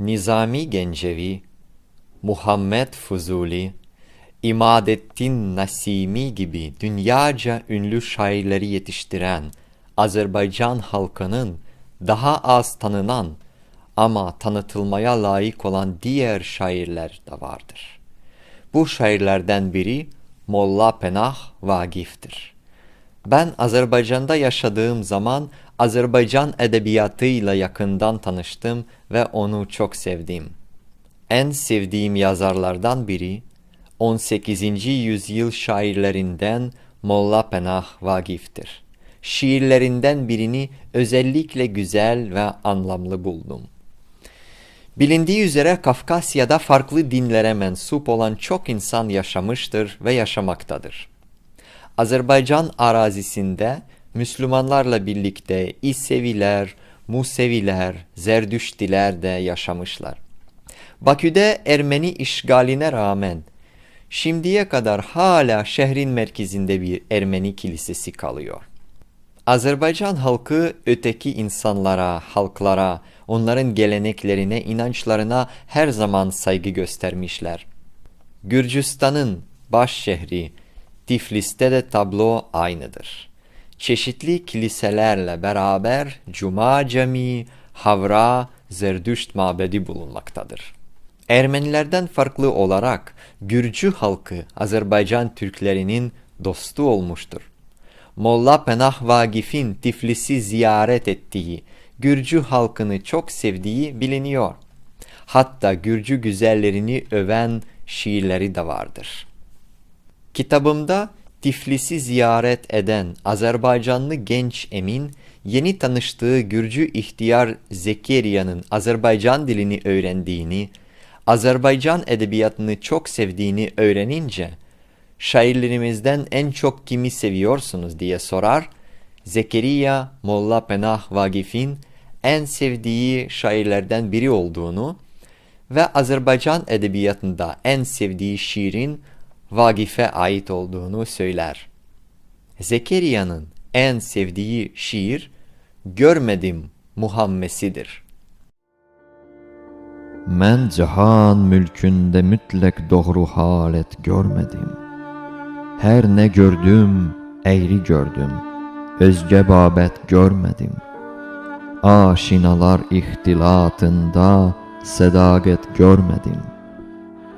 Nizami Gencevi, Muhammed Fuzuli, İmadettin Nasimi gibi dünyaca ünlü şairleri yetiştiren Azerbaycan halkının daha az tanınan ama tanıtılmaya layık olan diğer şairler de vardır. Bu şairlerden biri Molla Penah Vagif'tir. Ben Azerbaycan'da yaşadığım zaman Azerbaycan edebiyatıyla yakından tanıştım ve onu çok sevdim. En sevdiğim yazarlardan biri 18. yüzyıl şairlerinden Molla Penah Vagif'tir. Şiirlerinden birini özellikle güzel ve anlamlı buldum. Bilindiği üzere Kafkasya'da farklı dinlere mensup olan çok insan yaşamıştır ve yaşamaktadır. Azerbaycan arazisinde Müslümanlarla birlikte İseviler, Museviler, Zerdüştiler de yaşamışlar. Bakü'de Ermeni işgaline rağmen şimdiye kadar hala şehrin merkezinde bir Ermeni kilisesi kalıyor. Azerbaycan halkı öteki insanlara, halklara, onların geleneklerine, inançlarına her zaman saygı göstermişler. Gürcistan'ın baş şehri Tiflis'te de tablo aynıdır. Çeşitli kiliselerle beraber Cuma Camii, Havra, Zerdüşt mabedi bulunmaktadır. Ermenilerden farklı olarak Gürcü halkı Azerbaycan Türklerinin dostu olmuştur. Molla Penah Vagif'in Tiflis'i ziyaret ettiği, Gürcü halkını çok sevdiği biliniyor. Hatta Gürcü güzellerini öven şiirleri de vardır. Kitabımda Tiflis'i ziyaret eden Azerbaycanlı genç Emin, yeni tanıştığı Gürcü ihtiyar Zekeriya'nın Azerbaycan dilini öğrendiğini, Azerbaycan edebiyatını çok sevdiğini öğrenince, şairlerimizden en çok kimi seviyorsunuz? diye sorar, Zekeriya Molla Penah Vagif'in en sevdiği şairlerden biri olduğunu ve Azerbaycan edebiyatında en sevdiği şiirin Vagif'e ait olduğunu söyler. Zekeriya'nın en sevdiği şiir Görmedim Muhammesidir. Mən cahan mülkündə mütləq doğru halət görmədim. Hər nə gördüm, əyri gördüm. Özgə babət görmədim. Aşinalar ixtilatında sədaqət görmədim.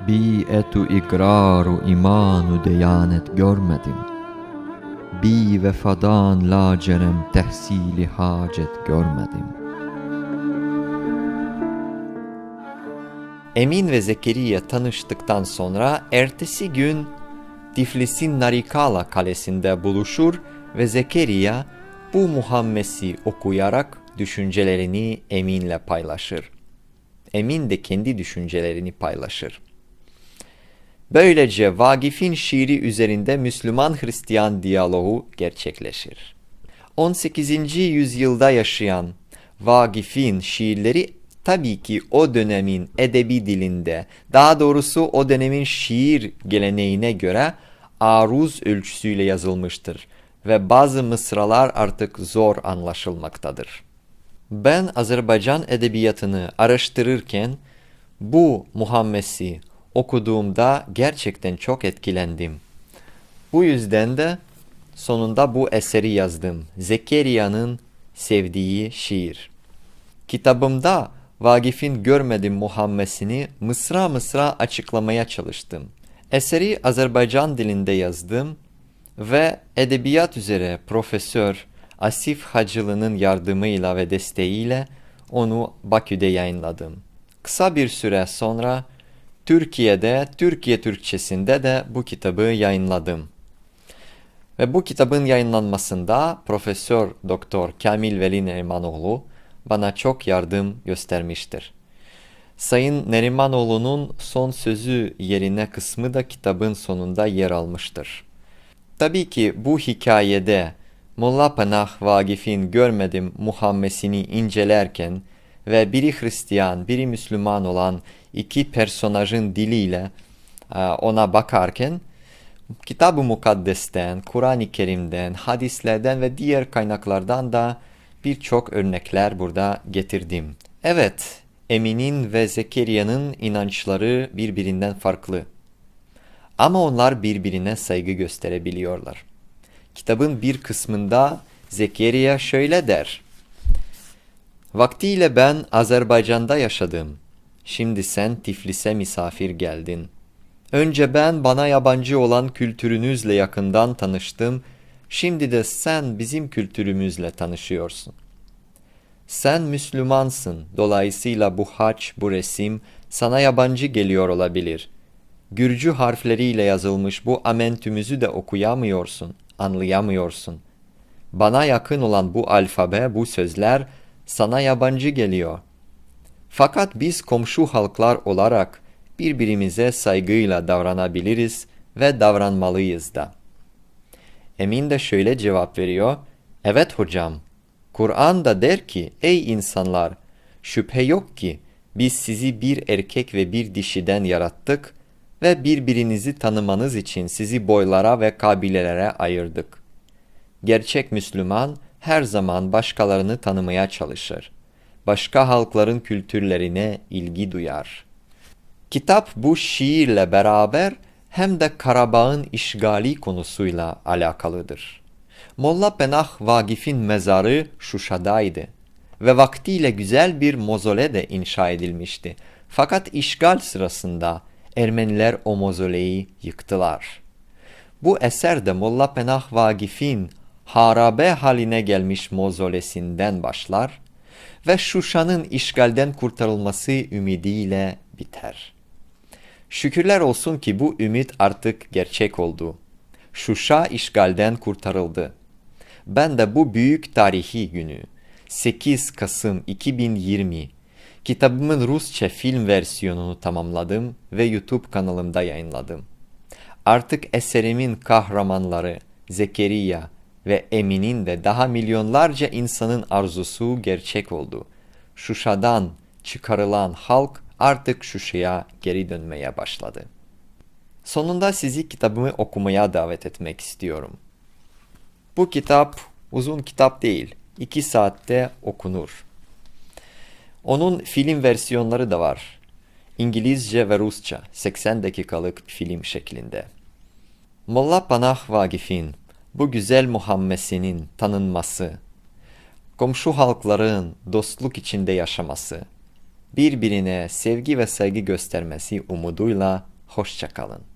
Bi'etu iqraru imanu deyanət görmədim. Bi vəfadan lacerem təhsili hacət görmədim.'' Emin ve Zekeriya tanıştıktan sonra ertesi gün Tiflis'in Narikala kalesinde buluşur ve Zekeriya bu Muhammes'i okuyarak düşüncelerini Emin'le paylaşır. Emin de kendi düşüncelerini paylaşır. Böylece Vagif'in şiiri üzerinde Müslüman-Hristiyan diyaloğu gerçekleşir. 18. yüzyılda yaşayan Vagif'in şiirleri tabii ki o dönemin edebi dilinde, daha doğrusu o dönemin şiir geleneğine göre aruz ölçüsüyle yazılmıştır ve bazı mısralar artık zor anlaşılmaktadır. Ben Azerbaycan edebiyatını araştırırken bu Muhammes'i okuduğumda gerçekten çok etkilendim. Bu yüzden de sonunda bu eseri yazdım. Zekeriya'nın sevdiği şiir. Kitabımda Vagif'in görmedim Muhammes'ini mısra mısra açıklamaya çalıştım. Eseri Azerbaycan dilinde yazdım ve edebiyat üzere Profesör Asif Hacılı'nın yardımıyla ve desteğiyle onu Bakü'de yayınladım. Kısa bir süre sonra Türkiye'de, Türkiye Türkçesinde de bu kitabı yayınladım. Ve bu kitabın yayınlanmasında Profesör Doktor Kamil Veli Nerimanoğlu bana çok yardım göstermiştir. Sayın Nerimanoğlu'nun son sözü yerine kısmı da kitabın sonunda yer almıştır. Tabii ki bu hikayede Molla Panah Vagif'in görmedim Muhammesini incelerken ve biri Hristiyan, biri Müslüman olan iki personajın diliyle e, ona bakarken Kitab-ı Mukaddes'ten, Kur'an-ı Kerim'den, hadislerden ve diğer kaynaklardan da birçok örnekler burada getirdim. Evet, Emin'in ve Zekeriya'nın inançları birbirinden farklı. Ama onlar birbirine saygı gösterebiliyorlar. Kitabın bir kısmında Zekeriya şöyle der. Vaktiyle ben Azerbaycan'da yaşadım. Şimdi sen Tiflis'e misafir geldin. Önce ben bana yabancı olan kültürünüzle yakından tanıştım. Şimdi de sen bizim kültürümüzle tanışıyorsun. Sen Müslümansın. Dolayısıyla bu haç, bu resim sana yabancı geliyor olabilir. Gürcü harfleriyle yazılmış bu amentümüzü de okuyamıyorsun, anlayamıyorsun. Bana yakın olan bu alfabe, bu sözler sana yabancı geliyor. Fakat biz komşu halklar olarak birbirimize saygıyla davranabiliriz ve davranmalıyız da. Emin de şöyle cevap veriyor. Evet hocam, Kur'an da der ki ey insanlar şüphe yok ki biz sizi bir erkek ve bir dişiden yarattık ve birbirinizi tanımanız için sizi boylara ve kabilelere ayırdık. Gerçek Müslüman her zaman başkalarını tanımaya çalışır. Başka halkların kültürlerine ilgi duyar. Kitap bu şiirle beraber hem de Karabağ'ın işgali konusuyla alakalıdır. Molla Penah Vagif'in mezarı Şuşa'daydı ve vaktiyle güzel bir mozole de inşa edilmişti. Fakat işgal sırasında Ermeniler o mozoleyi yıktılar. Bu eser de Molla Penah Vagif'in harabe haline gelmiş mozolesinden başlar ve Şuşa'nın işgalden kurtarılması ümidiyle biter. Şükürler olsun ki bu ümit artık gerçek oldu. Şuşa işgalden kurtarıldı. Ben de bu büyük tarihi günü 8 Kasım 2020 kitabımın Rusça film versiyonunu tamamladım ve YouTube kanalımda yayınladım. Artık eserimin kahramanları Zekeriya ve Emin'in de daha milyonlarca insanın arzusu gerçek oldu. Şuşa'dan çıkarılan halk artık Şuşa'ya geri dönmeye başladı. Sonunda sizi kitabımı okumaya davet etmek istiyorum. Bu kitap uzun kitap değil. 2 saatte okunur. Onun film versiyonları da var. İngilizce ve Rusça 80 dakikalık film şeklinde. Molla Panah Vagif'in bu güzel Muhammesinin tanınması, komşu halkların dostluk içinde yaşaması, birbirine sevgi ve saygı göstermesi umuduyla hoşçakalın.